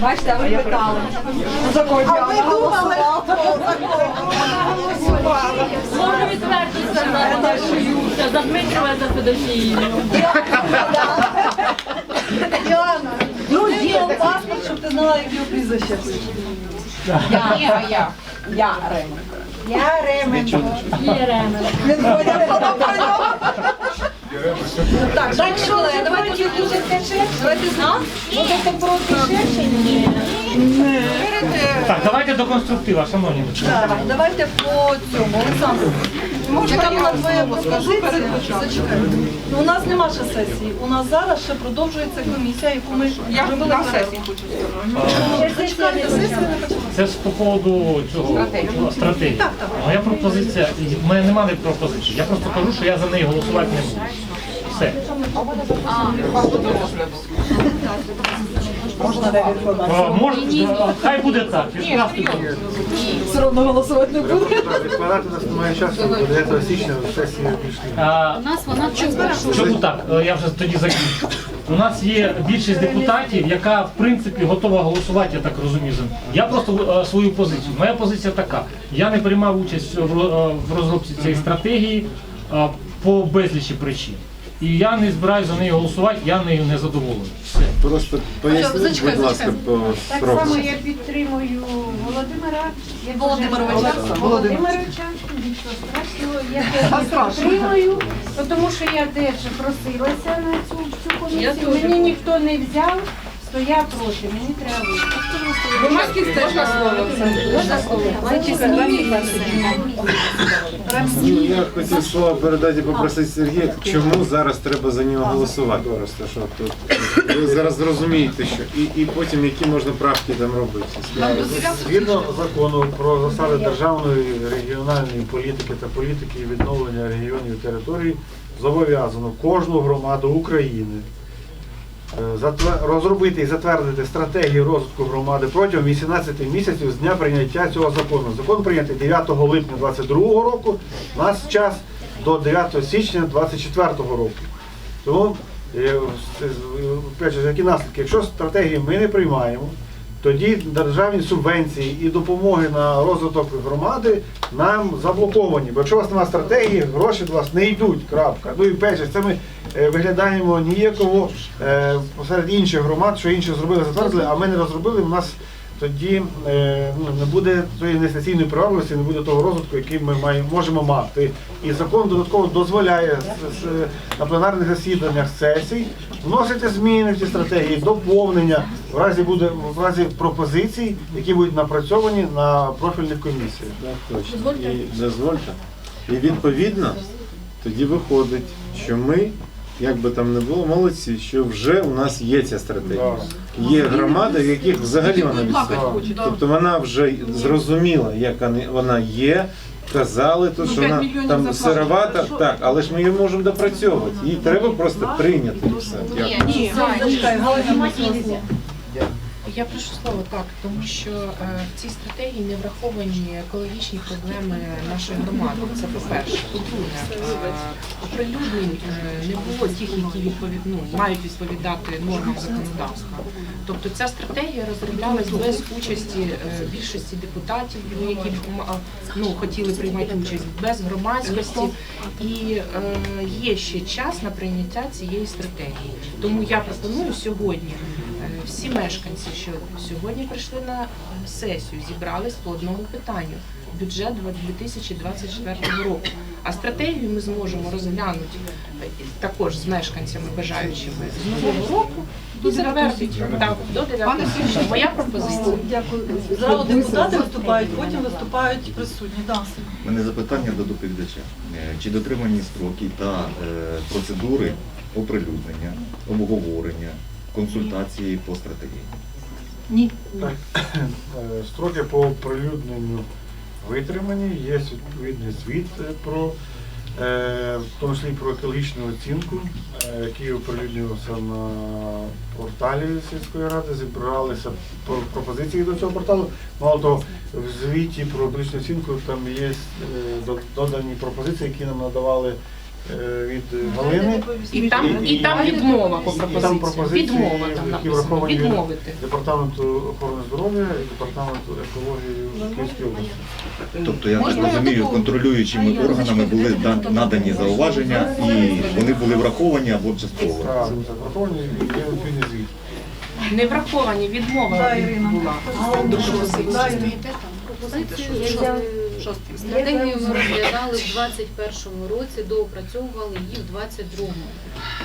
Бачите, а ви питали. А ми думали, Можу відверто сказати, що за Дмитрова за Федосіїв. Діана, Друзі, паспорт, щоб ти знала, як його прізвище. Я, я. Я я Ременко. Єрема. Він ходить по. Так, так що, давайте дуже тече? давайте знав. Проти ще чи ні? Так, давайте до конструктива, шановні. Так, давайте по цьому, Олександр. Яка була твоя позиція? Зачекай. Ну, У нас нема ще сесії. У нас зараз ще продовжується комісія, яку ми Я зробили на сесії хочу сказати. Зачекайте, сесія не почалася. Це з по поводу цього цього, стратегії. Так, так. Моя пропозиція, в мене немає пропозиції. Я просто кажу, що я за неї голосувати не буду. Все. Можна не відкладати. А, а, хай буде так. відправте. Все одно голосувати не буде. Відкладати нас немає часу, до 9 січня сесія пішли. А, У нас вона чого? Чому так? Е, Я вже тоді закінчу. У нас є більшість депутатів, яка в принципі готова голосувати, я так розумію. за неї. Я просто е, свою позицію. Моя позиція така. Я не приймав участь в ро- е, в розробці цієї стратегії е, по безлічі причин. І я не збираюся за неї голосувати, я нею не задоволений. Все. Просто поясніть, будь ласка, по Так строкам. само я підтримую Володимира. Я дуже- Володимировича. Володимировича. Нічого страшного. Я теж підтримую, тому що я теж просилася на цю, цю комісію. Мені ніхто не взяв, то я проти. Мені треба вийти. Громадськість теж на слово. Можна слово? Ну, Я хотів слово передати і попросити Сергія, чому зараз треба за нього голосувати. Просто що тут ви зараз зрозумієте, що і, і потім які можна правки там робити. Згідно закону про засади державної регіональної політики та політики відновлення регіонів і територій зобов'язано кожну громаду України розробити і затвердити стратегію розвитку громади протягом 18 місяців з дня прийняття цього закону. Закон прийнятий 9 липня 2022 року. У нас час до 9 січня 2024 року. Тому, е, які наслідки? Якщо стратегії ми не приймаємо, тоді державні субвенції і допомоги на розвиток громади нам заблоковані. Бо якщо у вас немає стратегії, гроші до вас не йдуть. Крапка. Ну і же, це ми е, виглядаємо ніяково е, посеред інших громад, що інші зробили, затвердили, а ми не розробили. У нас тоді е, ну, не буде тої інвестиційної привабливості, не буде того розвитку, який ми маємо, можемо мати. І закон додатково дозволяє на пленарних засіданнях сесій вносити зміни в ці стратегії, доповнення в разі буде в разі пропозицій, які будуть напрацьовані на профільних комісіях. Так, точно. І дозвольте. І відповідно тоді виходить, що ми, як би там не було, молодці, що вже у нас є ця стратегія. Є громади, в яких взагалі вона відсутня. Тобто вона вже зрозуміла, як вона є. Казали, то, Ну, що вона там сировата, так, але ж ми її можемо допрацьовувати. Її треба просто прийняти і все. Ні, Галина Михайлівна. Я прошу слово так, тому що е, в цій стратегії не враховані екологічні проблеми нашої громади. Це по-перше. По-друге, е, оприлюднень е, не було тих, які відповід, ну, мають відповідати нормам законодавства. Тобто ця стратегія розроблялась без участі більшості депутатів, які б, ну, хотіли приймати участь, без громадськості. І є ще час на прийняття цієї стратегії. Тому я пропоную сьогодні всі мешканці, що сьогодні прийшли на сесію, зібрались по одному питанню. Бюджет 2024 року. А стратегію ми зможемо розглянути е, також з мешканцями бажаючими з нового року і затвердити так, до 9 січня. Моя пропозиція. Дякую. Зразу депутати виступають, потім виступають присутні. Да. У мене запитання до доповідача. Е, Чи дотримані строки та е, процедури оприлюднення, обговорення, консультації по стратегії? Ні. Так, е, Строки по оприлюдненню витримані, є відповідний звіт про е, в тому числі про екологічну оцінку, е, який оприлюднювався на порталі сільської ради. Зібралися про- пропозиції до цього порталу. Мало того, в звіті про екологічну оцінку там є додані пропозиції, які нам надавали від Галини. І там, і там відмова по І там пропозиції. пропозиції, Відмова там які написано. враховані від Відмовити. департаменту охорони здоров'я і департаменту екології Київської області. Тобто я так Можна я розумію, таку- контролюючими органами були да- надані зауваження і вони були враховані або частково. Так, враховані і є відповідний звіт. Не враховані, відмова Да, Ірина. була. До пропозиції. Стратегію ми розглядали в 21-му році, доопрацьовували її в 22-му.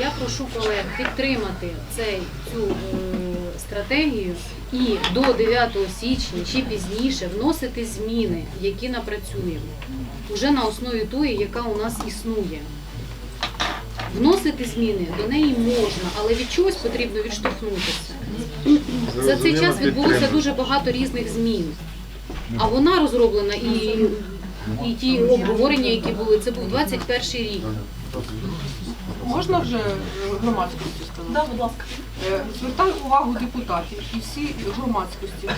Я прошу колег підтримати цей, цю е, стратегію і до 9 січня чи пізніше вносити зміни, які напрацюємо, вже на основі тої, яка у нас існує. Вносити зміни до неї можна, але від чогось потрібно відштовхнутися. За цей час відбулося дуже багато різних змін. А вона розроблена і, і ті обговорення, які були, це був 21 рік. Можна вже громадськості сказати? Да, будь ласка. Е, Звертаю увагу депутатів і всі громадськості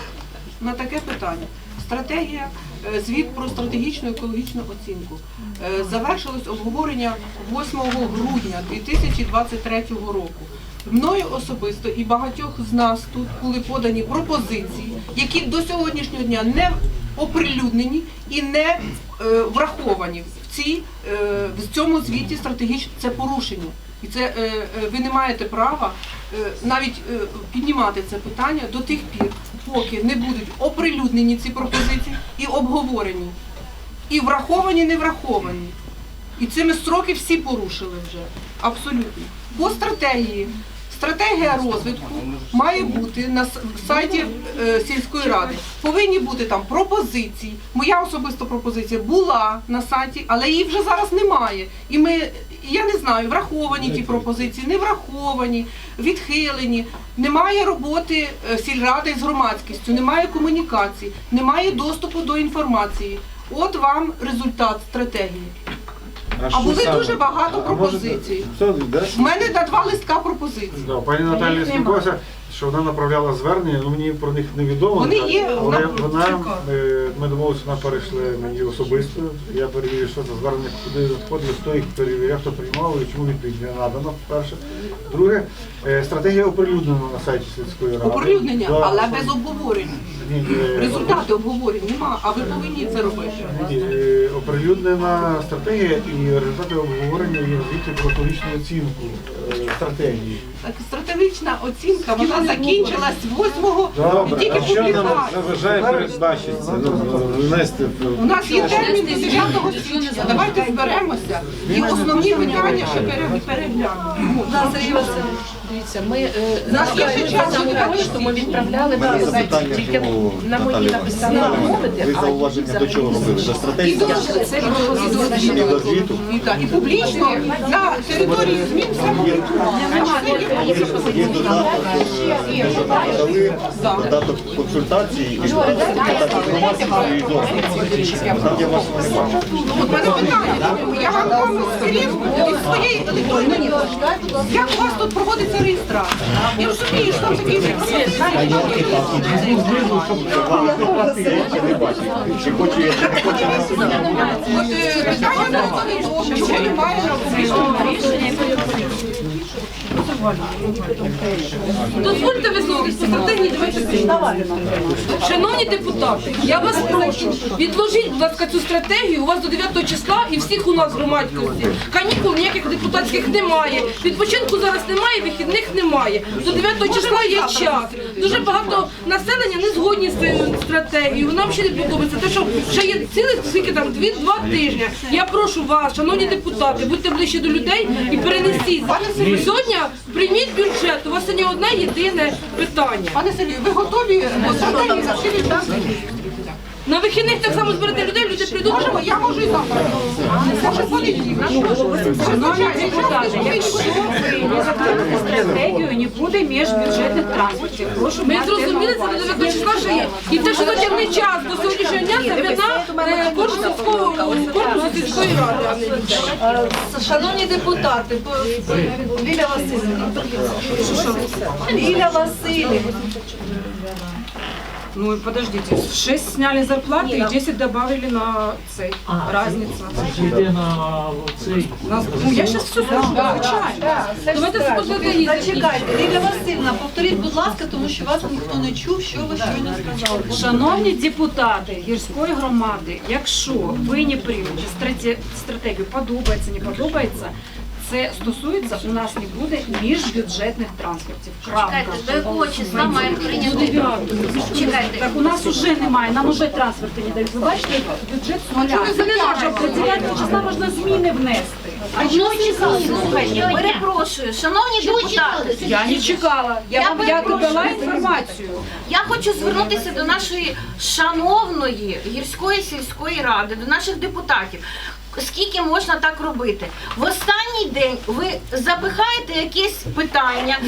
на таке питання. Стратегія, е, звіт про стратегічну екологічну оцінку. Е, Завершилось обговорення 8 грудня 2023 року. Мною особисто і багатьох з нас тут були подані пропозиції, які до сьогоднішнього дня не оприлюднені і не е, враховані в, цій, е, в цьому звіті стратегічно. Це порушення. І це е, е, ви не маєте права е, навіть е, піднімати це питання до тих пір, поки не будуть оприлюднені ці пропозиції і обговорені, і враховані, не враховані. І цими строки всі порушили вже. Абсолютно. По стратегії. Стратегія розвитку має бути на сайті е, сільської ради. Повинні бути там пропозиції. Моя особиста пропозиція була на сайті, але її вже зараз немає. І ми, я не знаю, враховані ті пропозиції, не враховані, відхилені. Немає роботи е, сільради з громадськістю, немає комунікації, немає доступу до інформації. От вам результат стратегії. А були саме? дуже багато пропозицій. У мене на два листка пропозицій. Да, пані Наталія спілкувалася, що вона направляла звернення, ну мені про них невідомо. Вони є, але вона е, ми домовилися, вона перейшли мені особисто. Я перевірив, що це звернення, куди надходило, хто їх перевіряв, хто приймав і чому відповідь не надано, перше. Друге, е, стратегія оприлюднена на сайті сільської ради. Оприлюднення, Да, але без обговорень. Ні, е, Результати обговорень нема, а ви повинні це робити. Ні, оприлюднена стратегія і результати обговорення є в звіті про оцінку стратегії. Так, стратегічна оцінка, вона закінчилась 8-го, Добре, тільки А що нам заважає передбачити це? Ну, внести в- У нас є термін до 9 січня. Давайте зберемося. І основні питання ще пере- переглянемо. Дивіться, ми е, Нас ще час чекати. почту ми відправляли мене запитання тільки до на мої Наталії написали відмовити, Ви а зауваження до чого робили? До І стратегії? до, це І до звіту? і, так, і публічно на території змін все. Є додаток, е, що нам надали, додаток консультації і додаток громадської і Там я вашого не бачу. От мене питання, я вам скрін від своєї електронної. Як у вас тут проводиться реєстрація? Я розумію, що там такі Чи хочу я, чи не хочу, не Дозвольте висловитися стратегії давайте. Шановні депутати, я вас прошу, відложіть, будь ласка, цю стратегію. У вас до 9 числа і всіх у нас громадськості. Канікул ніяких депутатських немає. Відпочинку зараз немає, вихідних немає. До 9 числа є час. Дуже багато населення не згодні з цією стратегією. Нам ще не подобається. Те, що ще є цілих скільки там дві-два тижні. Я прошу вас, шановні депутати, будьте ближче до людей і перенесіть. Сьогодні прийміть бюджет. У вас сьогодні одне єдине питання. Пане Сергію, ви готові стратегії за всі віддати? На вихідних так само зберете людей, люди прийдуть. Можемо, я можу і завтра. Може, понеділок. Шановні депутати, якщо ви не стратегію, не буде міжбюджетних транспортів. Прошу Ми зрозуміли це до 9 що є. І те, що затягне час до сьогоднішнього дня, це вина е, корпусу корпусу сільської ради. не. Е, Шановні депутати, Ліля Васильівна. Ліля Васильівна. Ну, подождите, 6 сняли зарплаты и 10 добавили на цей. Разница. Йде на цей. Нас- Ну, я сейчас все скажу, звичайно. Давайте спостерігати. Зачекайте, Ліля Васильівна, повторіть, будь ласка, тому що вас ніхто не чув, що ви щойно сказали. Шановні депутати гірської громади, якщо ви не приймете страте- стратегію, подобається, не подобається, це стосується, у нас не буде міжбюджетних транспортів. Крапка. До якого числа маємо прийняти? Чекайте. Так у нас уже немає, нам уже транспорти не дають. Ви бачите, бюджет з нуля. Це не наша До 9 числа можна зміни внести. А що Слухайте, перепрошую, шановні депутати. Я не чекала. Я, Я вам я перепрошую. дала інформацію. Я хочу звернутися до нашої шановної гірської сільської ради, до наших депутатів. Скільки можна так робити? В останній день ви запихаєте якесь питання.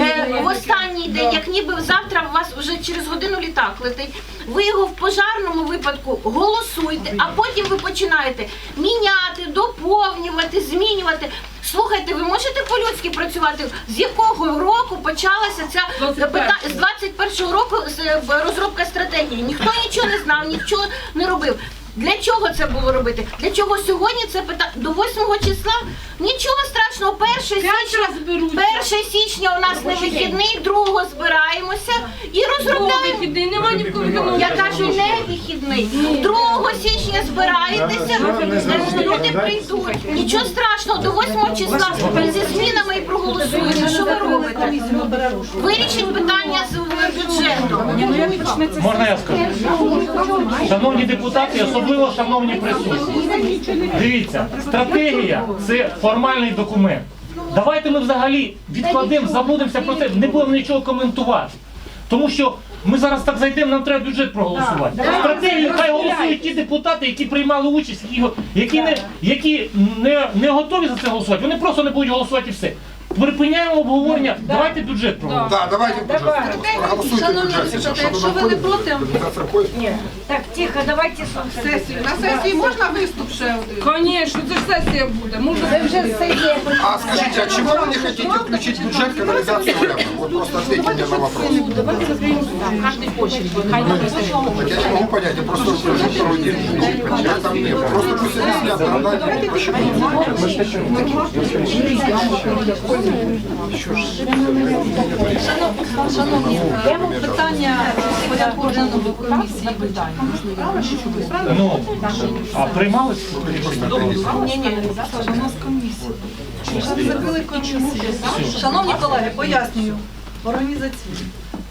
Е, В останній день, як ніби завтра у вас вже через годину літак летить. Ви його в пожарному випадку голосуєте, а потім ви починаєте міняти, доповнювати, змінювати. Слухайте, ви можете по-людськи працювати? З якого року почалася ця 21-го. з 21-го року розробка стратегії. Ніхто нічого не знав, нічого не робив. Для чого це було робити? Для чого сьогодні це питання до 8 числа? Нічого страшного, 1 січня, 1 січня у нас не вихідний, 2 збираємося і розробляємо. Вихідний, нема ні в кого вихідного. Я кажу, не вихідний. 2 січня збираєтеся, люди прийдуть. Нічого страшного, до 8 числа зі змінами і проголосуємо. Що ви робите? Вирішіть питання з бюджету. Можна я скажу? Шановні депутати, особливо шановні присутні. Дивіться, стратегія це формальний документ. Давайте ми взагалі відкладемо, забудемося про це, не будемо нічого коментувати. Тому що ми зараз так зайдемо, нам треба бюджет проголосувати. Стратегію хай голосують ті депутати, які приймали участь, які, які, не, які не, не готові за це голосувати. Вони просто не будуть голосувати і все. Припиняємо обговорення, давайте бюджет проголосуємо. Да, давайте бюджет. Проголосуйте Шановні бюджет. депутати, якщо ви не проти, Так, тихо, давайте Сесію. На сесії можна виступ ще один? Звісно, це ж сесія буде. Можна А скажите, а чего вы не хотите включить бюджет канализацию рядом? Вот просто ответьте мне на вопрос. Так я не могу понять, я просто жду второй день. Я там. Просто пусть шановні, питання порядку денного комісії питання. Ну, а приймалися? Ні, ні, у нас комісія. Закрили комісію. Шановні колеги, пояснюю. Організаційно.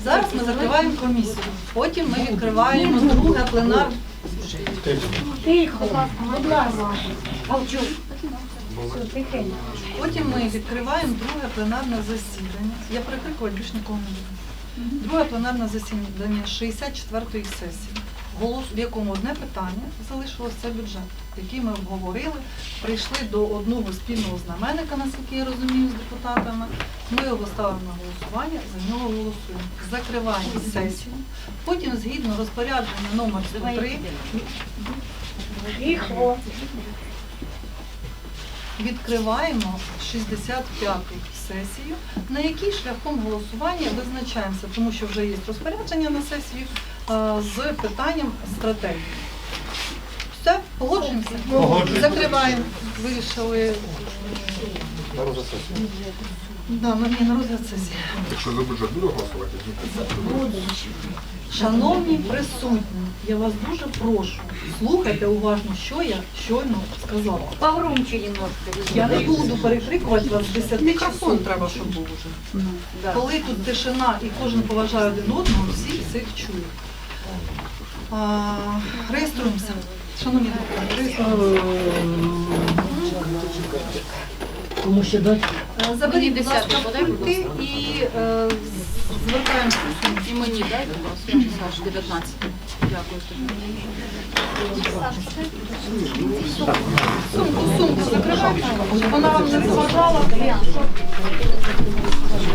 Зараз ми закриваємо комісію. Потім ми відкриваємо друге пленарне. Тихо, будь ласка. Потім ми відкриваємо друге пленарне засідання. Я перекрикувати більш нікого не буду. Друге пленарне засідання 64-ї сесії, голос, в якому одне питання залишилося це бюджет, який ми обговорили, прийшли до одного спільного знаменника, наскільки я розумію, з депутатами. Ми його ставимо на голосування, за нього голосуємо. Закриваємо сесію. Потім, згідно розпорядження номер 103, Тихо. Відкриваємо 65-ту сесію, на якій шляхом голосування визначаємося, тому що вже є розпорядження на сесію з питанням стратегії. Все, погоджуємося? Погоджуємося. Закриваємо. Вирішили. Да, ми не на розгляд сесії. Якщо за бюджет буду голосувати? Шановні присутні, я вас дуже прошу, слухайте уважно, що я щойно сказала. Погромче немножко. Я не буду перекрикувати вас з 10 Мікрофон часов. треба, щоб був уже. Коли тут тишина і кожен поважає один одного, всі всіх чують. А, реєструємося. Шановні депутати, реєструємося. Кому що дати? Е, Заберіть, будь ласка, пульти і е, звертаємося. І мені дайте, будь ласка, Саш, 19. Дякую. Сумку, сумку закривайте. Вона вам не заважала.